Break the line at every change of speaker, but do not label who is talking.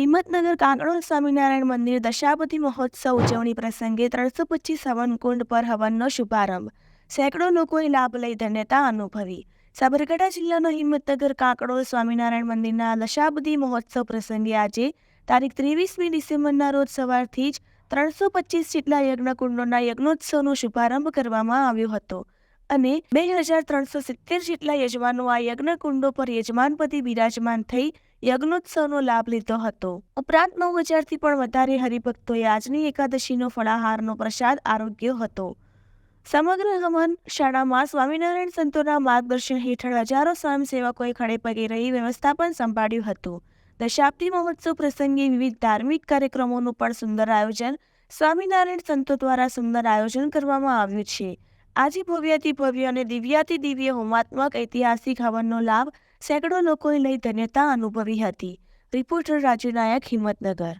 હિંમતનગર કાંકણોલ સ્વામિનારાયણ મંદિર દશાપતિ મહોત્સવ ઉજવણી પ્રસંગે ત્રણસો પચીસ હવનકુંડ પર હવનનો શુભારંભ. સેંકડો લોકોએ લાભ લઈ ધન્યતા અનુભવી. સાબરકાંઠા જિલ્લાનો હિંમતનગર કાંકડોલ સ્વામિનારાયણ મંદિરના દશાબદી મહોત્સવ પ્રસંગે આજે, તારીખ ત્રેવીસમી ડિસેમ્બરના રોજ સવારથી જ ત્રણસો પચીસ જેટલા યજ્ઞકુંડોના યજ્ઞોત્સવનો શુભારંભ કરવામાં આવ્યો હતો. અને બે હજાર ત્રણસો સિત્તેર જેટલા યજમાનો આ યજ્ઞકુંડો પર યજમાનપતિ બિરાજમાન થઈ યજ્ઞોત્સવનો લાભ લીધો હતો. ઉપરાંત નવ હજારથી પણ વધારે હરિભક્તોએ આજની એકાદશીનો ફળાહારનો પ્રસાદ આરોગ્યો હતો. સમગ્ર હવન શાળામાં સ્વામિનારાયણ સંતોના માર્ગદર્શન હેઠળ હજારો સ્વયંસેવકોએ ખડે પગે રહી વ્યવસ્થાપન સંભાળ્યું હતું. દશાબ્દી મહોત્સવ પ્રસંગે વિવિધ ધાર્મિક કાર્યક્રમોનું પણ સુંદર આયોજન સ્વામિનારાયણ સંતો દ્વારા સુંદર આયોજન કરવામાં આવ્યું છે. આજે ભવ્યાતિ ભવ્ય અને દિવ્યાથી દિવ્ય હોમાત્મક ઐતિહાસિક હવનનો લાભ સેંકડો લોકોએ લઈ ધન્યતા અનુભવી હતી. રિપોર્ટર રાજુ નાયક, હિંમતનગર.